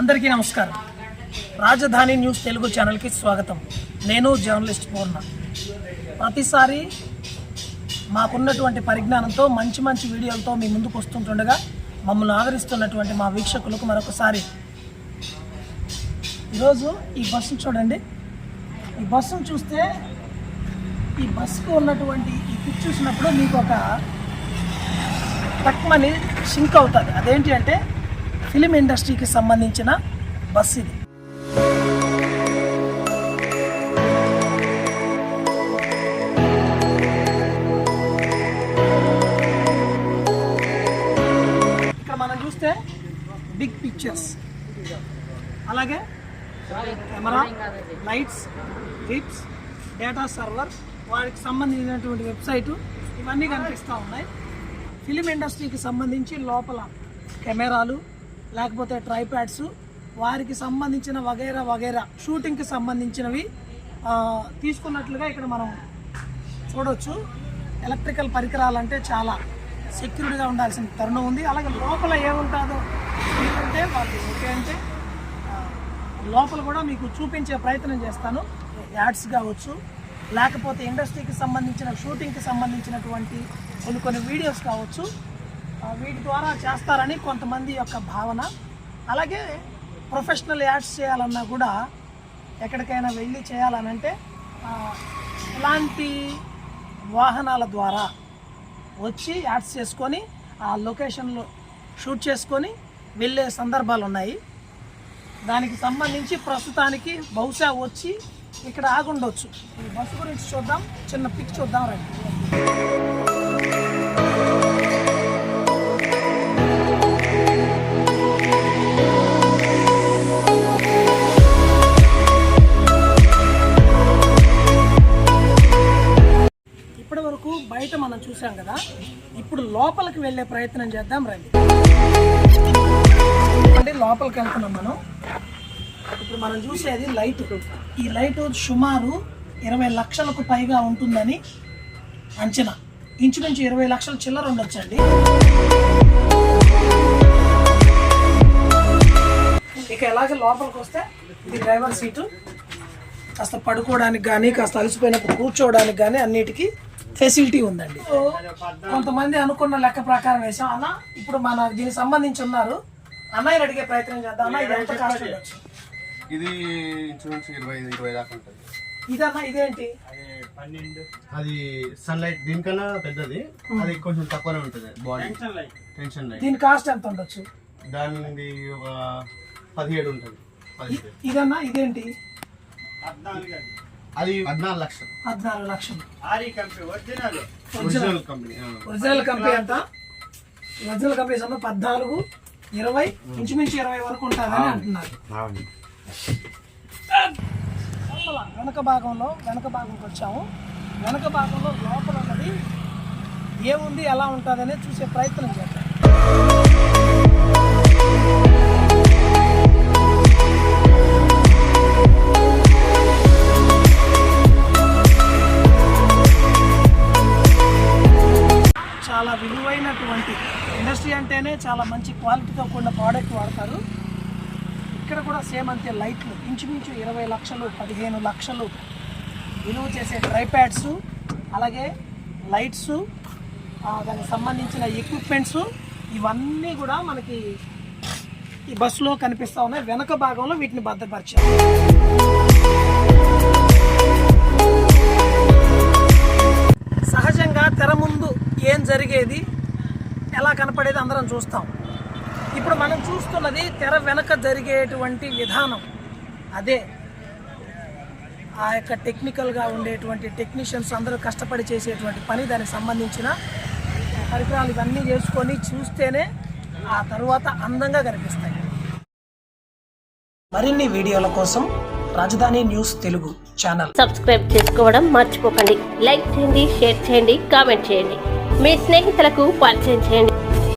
అందరికీ నమస్కారం. రాజధాని న్యూస్ తెలుగు ఛానల్కి స్వాగతం. నేను జర్నలిస్ట్ పూర్ణ. ప్రతిసారి మాకున్నటువంటి పరిజ్ఞానంతో మంచి మంచి వీడియోలతో మీ ముందుకు వస్తుంటుండగా మమ్మల్ని ఆదరిస్తున్నటువంటి మా వీక్షకులకు మరొకసారి. ఈరోజు ఈ బస్సును చూడండి. ఈ బస్సును చూస్తే ఈ బస్సుకు ఉన్నటువంటి ఈ పిక్ చూసినప్పుడు మీకు ఒక తక్కువని సింక్ అవుతుంది. అదేంటి అంటే ఫిలిం ఇండస్ట్రీకి సంబంధించిన బస్ ఇది. ఇక్కడ మనం చూస్తే బిగ్ పిక్చర్స్ అలాగే camera lights ribs data server వారికి సంబంధించినటువంటి వెబ్సైట్ ఇవన్నీ కనిపిస్తూ ఉన్నాయి. ఫిలిం ఇండస్ట్రీకి సంబంధించి లోపల కెమెరాలు లేకపోతే ట్రైప్యాడ్స్ వారికి సంబంధించిన వగైరా వగైరా షూటింగ్కి సంబంధించినవి తీసుకున్నట్లుగా ఇక్కడ మనం చూడవచ్చు ఎలక్ట్రికల్ పరికరాలంటే చాలా సెక్యూర్డ్గా ఉండాల్సిన తరుణం ఉంది. అలాగే లోపల ఏముంటుందో అంటే వాళ్ళు ఓకే అంటే లోపల కూడా మీకు చూపించే ప్రయత్నం చేస్తాను. యాడ్స్ కావచ్చు లేకపోతే ఇండస్ట్రీకి సంబంధించిన షూటింగ్కి సంబంధించినటువంటి కొన్ని కొన్ని వీడియోస్ కావచ్చు. వీటి ద్వారా చేస్తారని కొంతమంది యొక్క భావన. అలాగే ప్రొఫెషనల్ యాడ్స్ చేయాలన్నా కూడా ఎక్కడికైనా వెళ్ళి చేయాలనంటే ఇలాంటి వాహనాల ద్వారా వచ్చి యాడ్స్ చేసుకొని ఆ లొకేషన్లో షూట్ చేసుకొని వెళ్ళే సందర్భాలు ఉన్నాయి దానికి సంబంధించి ప్రస్తుతానికి బహుశా వచ్చి ఇక్కడ ఆగుండొచ్చు. ఈ బస్సు గురించి చూద్దాం చిన్న పిక్ చూద్దాం రండి. చూసాం కదా ఇప్పుడు లోపలికి వెళ్ళే ప్రయత్నం చేద్దాం రండి. అంటే లోపలికి వెళ్తున్నాం మనం. ఇప్పుడు మనం చూసేది లైట్. ఈ లైట్ సుమారు ఇరవై లక్షలకు పైగా ఉంటుందని అంచనా. ఇంచుమించు ఇరవై లక్షల చిల్లర ఉండొచ్చండి. ఇక ఎలాగ లోపలికి వస్తే ఇది డ్రైవర్ సీటు. కాస్త పడుకోవడానికి కానీ కాస్త అలసిపోయినప్పుడు కూర్చోవడానికి కానీ అన్నిటికీ ఫెసిలిటీ ఉందండి. కొంతమంది అనుకున్న లెక్క ప్రకారం వేసాం. అన్న ఇప్పుడు మన దీనికి సంబంధించి ఉన్నారు. అన్నయ్యని అడిగే ప్రయత్నం చేద్దాం. అన్న ఇది ఎంత కాస్ట్ ఉండొచ్చు? ఇది ఇరవై ఇరవై దాకా ఉంటుంది. ఇదన్నా ఇదేంటి? అది సన్లైట్ దీనికన్నా పెద్దది. అది కొంచెం తక్కువనే ఉంటుంది బాడీ టెన్షన్ లైట్ దీని కాస్ట్ ఎంత ఉండొచ్చు? దానిది ఒక పదిహేడు ఉంటుంది. ఇదన్నా ఇదేంటి? అది పద్నాలుగు లక్షలు. పద్నాలుగు లక్షలు. ఒరిజినల్. కంపెనీ ఒరిజినల్ కంపెనీ ఎంత ఒరిజినల్ కంపెనీ సమ్మ పద్నాలుగు ఇరవై ఇంచుమించు ఇరవై వరకు ఉంటుందని అంటున్నారు. వెనక భాగంలో వెనక భాగంకి వచ్చాము. వెనక భాగంలో లోపల ఉన్నది ఏముంది ఎలా ఉంటుందనే చూసే ప్రయత్నం చేద్దాం. చాలా విలువైనటువంటి ఇండస్ట్రీ అంటేనే చాలా మంచి క్వాలిటీతో కూడిన ప్రోడక్ట్ వాడతారు. ఇక్కడ కూడా సేమ్ అంతే లైట్లు. ఇంచుమించు ఇరవై లక్షలు పదిహేను లక్షలు విలువ చేసే ట్రైప్యాడ్స్ అలాగే లైట్స్ దానికి సంబంధించిన ఎక్విప్మెంట్స్ ఇవన్నీ కూడా మనకి ఈ బస్సులో కనిపిస్తూ ఉన్నాయి. వెనక భాగంలో వీటిని భద్రపరిచారు. జరిగేది ఎలా కనపడేది అందరం చూస్తాం. ఇప్పుడు మనం చూస్తున్నది తెర వెనక జరిగేటువంటి విధానం అదే. ఆ యొక్క టెక్నికల్గా ఉండేటువంటి టెక్నీషియన్స్ అందరూ కష్టపడి చేసేటువంటి పని దానికి సంబంధించిన పరికరాలు ఇవన్నీ చేసుకొని చూస్తేనే ఆ తరువాత అందంగా కనిపిస్తాయి. మరిన్ని వీడియోల కోసం రాజధాని న్యూస్ తెలుగు ఛానల్. సబ్స్క్రైబ్ చేసుకోవడం మర్చిపోకండి. లైక్ చేయండి షేర్ చేయండి కామెంట్ చేయండి. మీ స్నేహితులకు పరిచయం చేయండి.